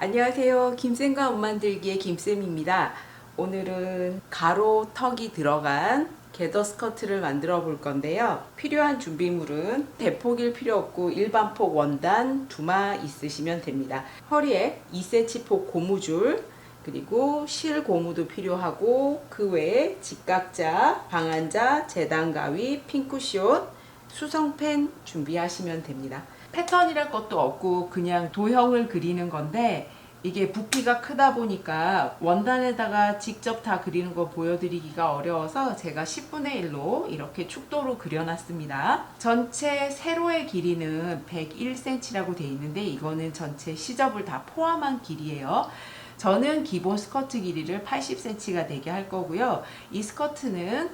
안녕하세요. 김쌤과 옷 만들기의 김쌤입니다. 오늘은 가로 턱이 들어간 게더 스커트를 만들어 볼 건데요. 필요한 준비물은 대폭일 필요 없고 일반 폭 원단 두마 있으시면 됩니다. 허리에 2cm 폭 고무줄 그리고 실 고무도 필요하고 그 외에 직각자, 방한자, 재단 가위, 핑크숏, 수성펜 준비하시면 됩니다. 패턴이랄 것도 없고 그냥 도형을 그리는 건데 이게 부피가 크다 보니까 원단에다가 직접 다 그리는 거 보여드리기가 어려워서 제가 10분의 1로 이렇게 축도로 그려놨습니다. 전체 세로의 길이는 101cm라고 돼 있는데 이거는 전체 시접을 다 포함한 길이에요. 저는 기본 스커트 길이를 80cm가 되게 할 거고요. 이 스커트는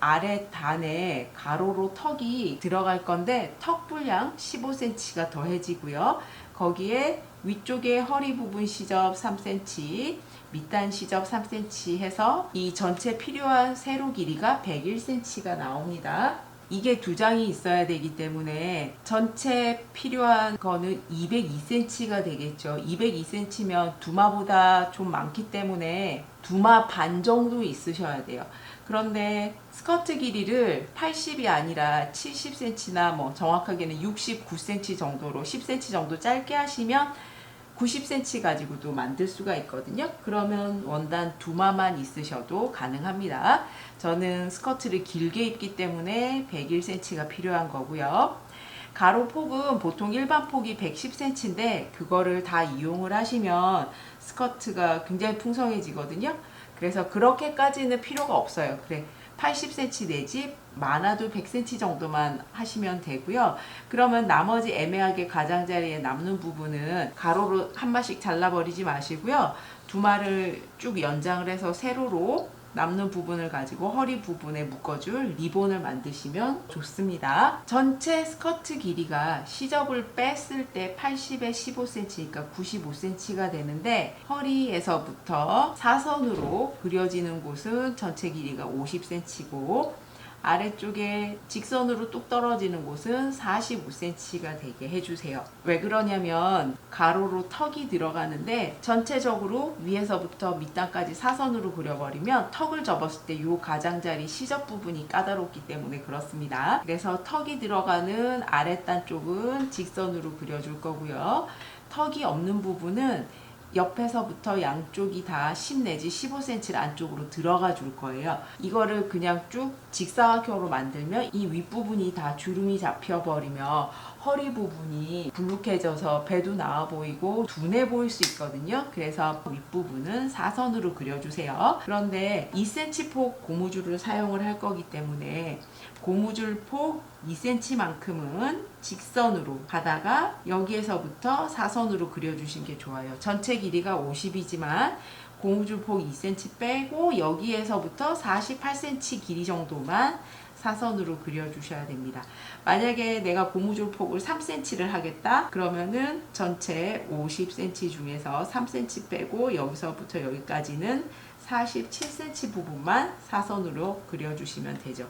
아래 단에 가로로 턱이 들어갈 건데 턱 분량 15cm가 더해지고요. 거기에 위쪽에 허리 부분 시접 3cm, 밑단 시접 3cm 해서 이 전체 필요한 세로 길이가 101cm가 나옵니다. 이게 두 장이 있어야 되기 때문에 전체 필요한 거는 202cm가 되겠죠. 202cm면 두마보다 좀 많기 때문에 두마 반 정도 있으셔야 돼요. 그런데 스커트 길이를 80이 아니라 70cm나 뭐 정확하게는 69cm 정도로 10cm 정도 짧게 하시면 90cm 가지고도 만들 수가 있거든요. 그러면 원단 두마만 있으셔도 가능합니다. 저는 스커트를 길게 입기 때문에 101cm가 필요한 거고요. 가로 폭은 보통 일반 폭이 110cm인데 그거를 다 이용을 하시면 스커트가 굉장히 풍성해지거든요. 그래서 그렇게까지는 필요가 없어요. 그래 80cm 내지 많아도 100cm 정도만 하시면 되고요. 그러면 나머지 애매하게 가장자리에 남는 부분은 가로로 한 마씩 잘라버리지 마시고요. 두 마를 쭉 연장을 해서 세로로 남는 부분을 가지고 허리 부분에 묶어줄 리본을 만드시면 좋습니다. 전체 스커트 길이가 시접을 뺐을 때 80에 15cm니까 95cm가 되는데 허리에서부터 사선으로 그려지는 곳은 전체 길이가 50cm고 아래쪽에 직선으로 뚝 떨어지는 곳은 45cm가 되게 해주세요. 왜 그러냐면 가로로 턱이 들어가는데 전체적으로 위에서부터 밑단까지 사선으로 그려버리면 턱을 접었을 때 이 가장자리 시접 부분이 까다롭기 때문에 그렇습니다. 그래서 턱이 들어가는 아랫단 쪽은 직선으로 그려줄 거고요. 턱이 없는 부분은 옆에서부터 양쪽이 다 10 내지 15cm 안쪽으로 들어가 줄 거예요. 이거를 그냥 쭉 직사각형으로 만들면 이 윗부분이 다 주름이 잡혀 버리면 허리 부분이 불룩해져서 배도 나와 보이고 둔해 보일 수 있거든요. 그래서 윗부분은 사선으로 그려주세요. 그런데 2cm 폭 고무줄을 사용을 할 거기 때문에 고무줄 폭 2cm만큼은 직선으로 가다가 여기에서부터 사선으로 그려주신 게 좋아요. 전체 길이가 50이지만 고무줄 폭 2cm 빼고 여기에서부터 48cm 길이 정도만 사선으로 그려주셔야 됩니다. 만약에 내가 고무줄 폭을 3cm를 하겠다 그러면은 전체 50cm 중에서 3cm 빼고 여기서부터 여기까지는 47cm 부분만 사선으로 그려주시면 되죠.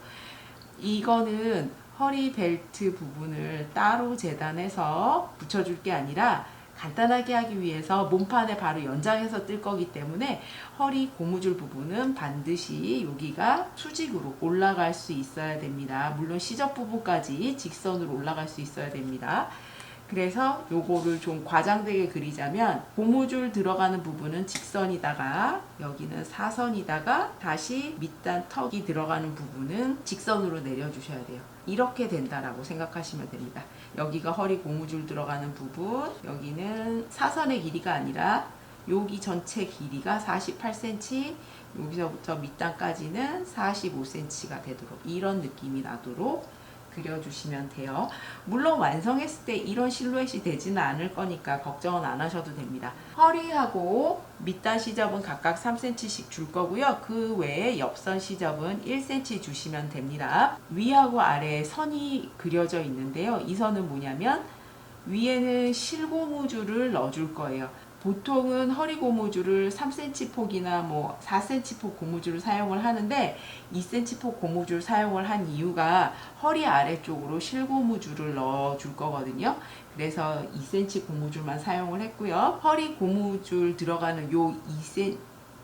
이거는 허리 벨트 부분을 따로 재단해서 붙여줄 게 아니라 간단하게 하기 위해서 몸판에 바로 연장해서 뜰 거기 때문에 허리 고무줄 부분은 반드시 여기가 수직으로 올라갈 수 있어야 됩니다. 물론 시접 부분까지 직선으로 올라갈 수 있어야 됩니다. 그래서 요거를 좀 과장되게 그리자면 고무줄 들어가는 부분은 직선이다가 여기는 사선이다가 다시 밑단 턱이 들어가는 부분은 직선으로 내려주셔야 돼요. 이렇게 된다라고 생각하시면 됩니다. 여기가 허리 고무줄 들어가는 부분, 여기는 사선의 길이가 아니라 여기 전체 길이가 48cm, 여기서부터 밑단까지는 45cm가 되도록 이런 느낌이 나도록 그려주시면 돼요. 물론 완성했을 때 이런 실루엣이 되지는 않을 거니까 걱정은 안 하셔도 됩니다. 허리하고 밑단 시접은 각각 3cm씩 줄 거고요. 그 외에 옆선 시접은 1cm 주시면 됩니다. 위하고 아래에 선이 그려져 있는데요. 이 선은 뭐냐면 위에는 실고무줄을 넣어줄 거예요. 보통은 허리 고무줄을 3cm 폭이나 뭐 4cm 폭 고무줄을 사용을 하는데 2cm 폭 고무줄 사용을 한 이유가 허리 아래쪽으로 실고무줄을 넣어 줄 거거든요. 그래서 2cm 고무줄만 사용을 했고요. 허리 고무줄 들어가는 요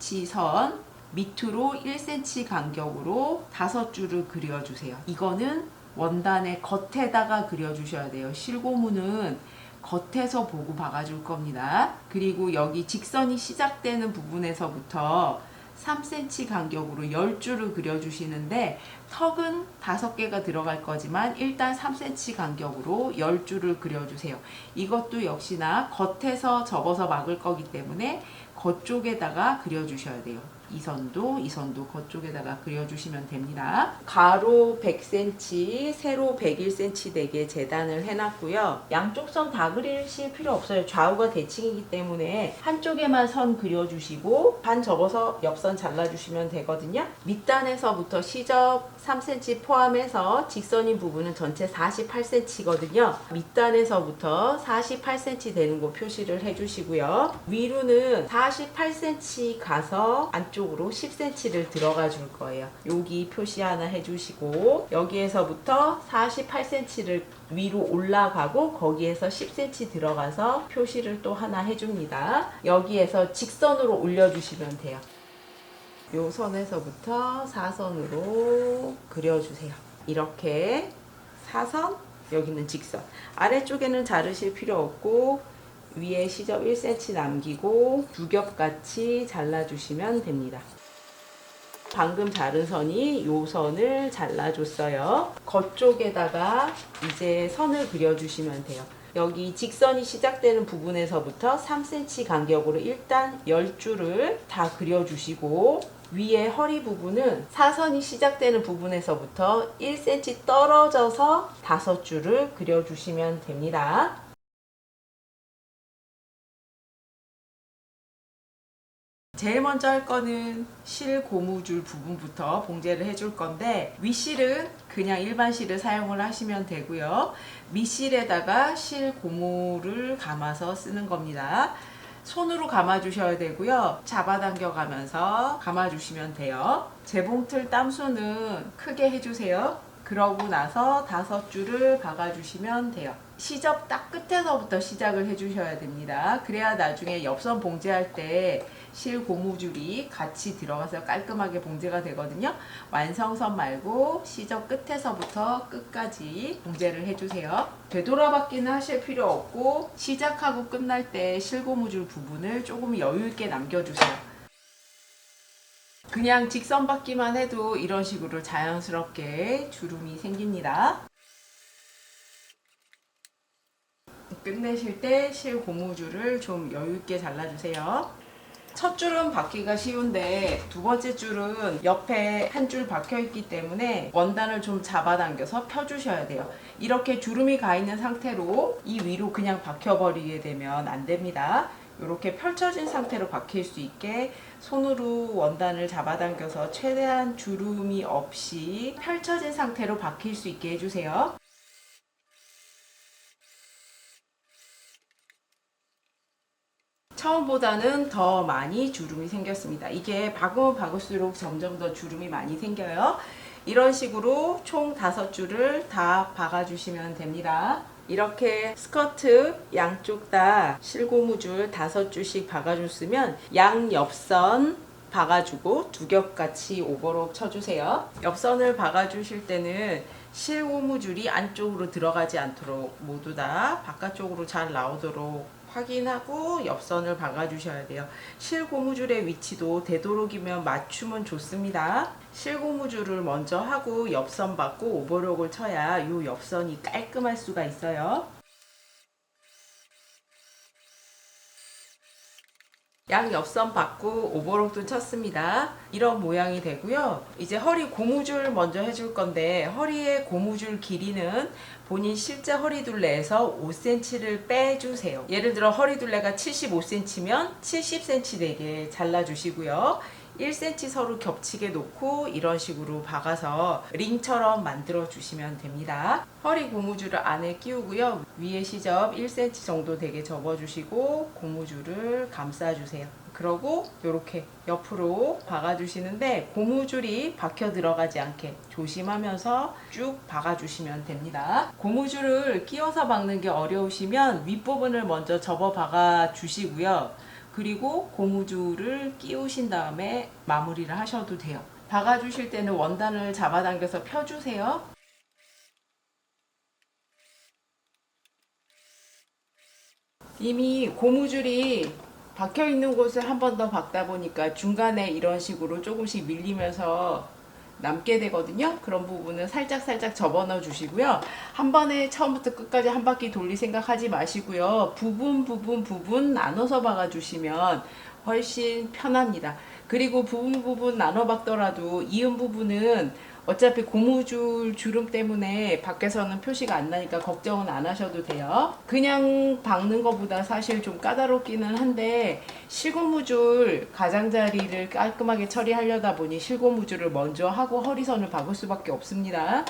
2cm 선 밑으로 1cm 간격으로 다섯 줄을 그려주세요. 이거는 원단의 겉에다가 그려주셔야 돼요. 실고무는 겉에서 보고 박아줄 겁니다. 그리고 여기 직선이 시작되는 부분에서부터 3cm 간격으로 10줄을 그려주시는데 턱은 5개가 들어갈 거지만 일단 3cm 간격으로 10줄을 그려주세요. 이것도 역시나 겉에서 접어서 막을 거기 때문에 겉쪽에다가 그려주셔야 돼요. 이 선도 이 선도 겉쪽에다가 그려주시면 됩니다. 가로 100cm, 세로 101cm 되게 재단을 해놨고요. 양쪽 선 다 그리실 필요 없어요. 좌우가 대칭이기 때문에 한쪽에만 선 그려주시고 반 접어서 옆선 잘라주시면 되거든요. 밑단에서부터 시접 3cm 포함해서 직선인 부분은 전체 48cm거든요. 밑단에서부터 48cm 되는 곳 표시를 해주시고요. 위로는 48cm 가서 안쪽 으로 10cm를 들어가 줄 거예요. 여기 표시 하나 해주시고 여기에서부터 48cm를 위로 올라가고 거기에서 10cm 들어가서 표시를 또 하나 해줍니다. 여기에서 직선으로 올려주시면 돼요. 요 선에서부터 사선으로 그려주세요. 이렇게 사선, 여기는 직선. 아래쪽에는 자르실 필요 없고 위에 시접 1cm 남기고 두 겹같이 잘라주시면 됩니다. 방금 자른 선이 요 선을 잘라줬어요. 겉쪽에다가 이제 선을 그려주시면 돼요. 여기 직선이 시작되는 부분에서부터 3cm 간격으로 일단 10줄을 다 그려주시고 위에 허리 부분은 사선이 시작되는 부분에서부터 1cm 떨어져서 5줄을 그려주시면 됩니다. 제일 먼저 할 거는 실 고무줄 부분부터 봉제를 해줄 건데 윗실은 그냥 일반 실을 사용을 하시면 되고요. 밑실에다가 실 고무를 감아서 쓰는 겁니다. 손으로 감아 주셔야 되고요. 잡아당겨 가면서 감아 주시면 돼요. 재봉틀 땀수는 크게 해주세요. 그러고 나서 다섯 줄을 박아 주시면 돼요. 시접 딱 끝에서부터 시작을 해주셔야 됩니다. 그래야 나중에 옆선 봉제할 때 실 고무줄이 같이 들어가서 깔끔하게 봉제가 되거든요. 완성선 말고 시접 끝에서부터 끝까지 봉제를 해주세요. 되돌아받기는 하실 필요 없고 시작하고 끝날 때 실고무줄 부분을 조금 여유 있게 남겨주세요. 그냥 직선 받기만 해도 이런 식으로 자연스럽게 주름이 생깁니다. 끝내실 때 실 고무줄을 좀 여유 있게 잘라주세요. 첫 줄은 받기가 쉬운데 두 번째 줄은 옆에 한 줄 박혀 있기 때문에 원단을 좀 잡아당겨서 펴주셔야 돼요. 이렇게 주름이 가 있는 상태로 이 위로 그냥 박혀버리게 되면 안 됩니다. 이렇게 펼쳐진 상태로 박힐 수 있게 손으로 원단을 잡아당겨서 최대한 주름이 없이 펼쳐진 상태로 박힐 수 있게 해주세요. 처음보다는 더 많이 주름이 생겼습니다. 이게 박으면 박을수록 점점 더 주름이 많이 생겨요. 이런 식으로 총 다섯 줄을 다 박아주시면 됩니다. 이렇게 스커트 양쪽 다 실고무줄 다섯 줄씩 박아줬으면 양 옆선 박아주고 두 겹같이 오버록 쳐주세요. 옆선을 박아주실 때는 실고무줄이 안쪽으로 들어가지 않도록 모두 다 바깥쪽으로 잘 나오도록 확인하고 옆선을 박아주셔야 돼요. 실고무줄의 위치도 되도록이면 맞추면 좋습니다. 실고무줄을 먼저 하고 옆선 받고 오버록을 쳐야 이 옆선이 깔끔할 수가 있어요. 양 옆선 받고 오버록도 쳤습니다. 이런 모양이 되고요. 이제 허리 고무줄 먼저 해줄 건데 허리의 고무줄 길이는 본인 실제 허리 둘레에서 5cm를 빼주세요. 예를 들어 허리 둘레가 75cm면 70cm 되게 잘라주시고요. 1cm 서로 겹치게 놓고 이런 식으로 박아서 링처럼 만들어 주시면 됩니다. 허리 고무줄을 안에 끼우고요. 위에 시접 1cm 정도 되게 접어 주시고 고무줄을 감싸 주세요. 그러고 이렇게 옆으로 박아 주시는데 고무줄이 박혀 들어가지 않게 조심하면서 쭉 박아 주시면 됩니다. 고무줄을 끼워서 박는 게 어려우시면 윗부분을 먼저 접어 박아 주시고요. 그리고 고무줄을 끼우신 다음에 마무리를 하셔도 돼요. 박아 주실 때는 원단을 잡아당겨서 펴 주세요. 이미 고무줄이 박혀 있는 곳을 한 번 더 박다 보니까 중간에 이런 식으로 조금씩 밀리면서 남게 되거든요. 그런 부분은 살짝 살짝 접어넣어 주시고요. 한 번에 처음부터 끝까지 한 바퀴 돌릴 생각하지 마시고요. 부분 부분 부분 나눠서 박아 주시면 훨씬 편합니다. 그리고 부분 부분 나눠 박더라도 이은 부분은 어차피 고무줄 주름 때문에 밖에서는 표시가 안 나니까 걱정은 안 하셔도 돼요. 그냥 박는 것보다 사실 좀 까다롭기는 한데 실고무줄 가장자리를 깔끔하게 처리하려다 보니 실고무줄을 먼저 하고 허리선을 박을 수밖에 없습니다.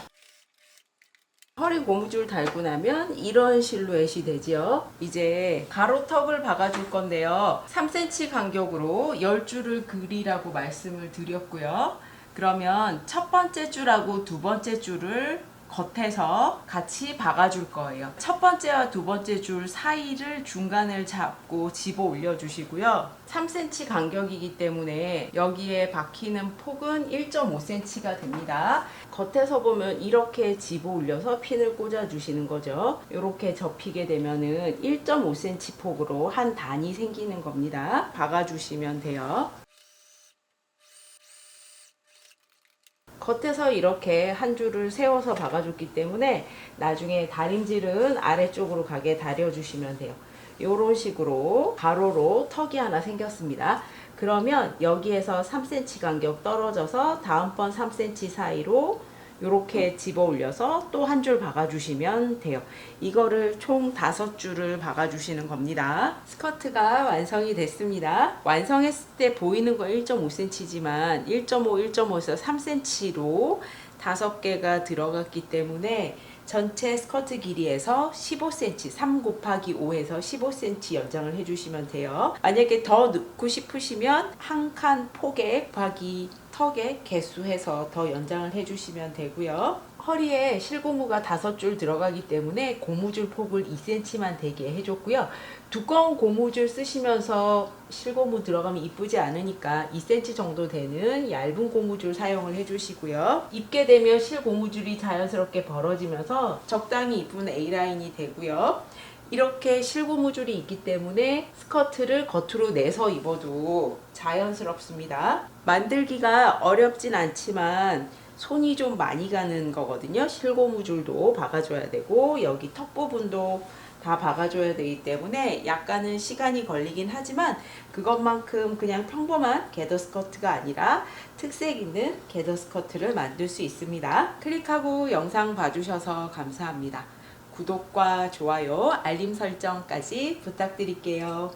허리 고무줄 달고 나면 이런 실루엣이 되지요. 이제 가로턱을 박아줄 건데요. 3cm 간격으로 10줄을 그리라고 말씀을 드렸고요. 그러면 첫 번째 줄하고 두 번째 줄을 겉에서 같이 박아줄 거예요. 첫 번째와 두 번째 줄 사이를 중간을 잡고 집어 올려 주시고요. 3cm 간격이기 때문에 여기에 박히는 폭은 1.5cm가 됩니다. 겉에서 보면 이렇게 집어 올려서 핀을 꽂아 주시는 거죠. 이렇게 접히게 되면은 1.5cm 폭으로 한 단이 생기는 겁니다. 박아 주시면 돼요. 겉에서 이렇게 한 줄을 세워서 박아줬기 때문에 나중에 다림질은 아래쪽으로 가게 다려주시면 돼요. 이런 식으로 가로로 턱이 하나 생겼습니다. 그러면 여기에서 3cm 간격 떨어져서 다음번 3cm 사이로 이렇게 집어 올려서 또 한 줄 박아주시면 돼요. 이거를 총 다섯 줄을 박아주시는 겁니다. 스커트가 완성이 됐습니다. 완성했을 때 보이는 건 1.5cm지만 1.5, 1.5에서 3cm로 다섯 개가 들어갔기 때문에 전체 스커트 길이에서 15cm, 3 곱하기 5에서 15cm 연장을 해주시면 돼요. 만약에 더 넣고 싶으시면 한 칸 폭에 곱하기 턱에 개수해서 더 연장을 해주시면 되고요. 허리에 실고무가 다섯 줄 들어가기 때문에 고무줄 폭을 2cm만 되게 해줬고요. 두꺼운 고무줄 쓰시면서 실고무 들어가면 이쁘지 않으니까 2cm 정도 되는 얇은 고무줄 사용을 해주시고요. 입게 되면 실고무줄이 자연스럽게 벌어지면서 적당히 이쁜 A라인이 되고요. 이렇게 실고무줄이 있기 때문에 스커트를 겉으로 내서 입어도 자연스럽습니다. 만들기가 어렵진 않지만 손이 좀 많이 가는 거거든요. 실고무줄도 박아줘야 되고 여기 턱 부분도 다 박아줘야 되기 때문에 약간은 시간이 걸리긴 하지만 그것만큼 그냥 평범한 게더 스커트가 아니라 특색 있는 게더 스커트를 만들 수 있습니다. 클릭하고 영상 봐주셔서 감사합니다. 구독과 좋아요, 알림 설정까지 부탁드릴게요.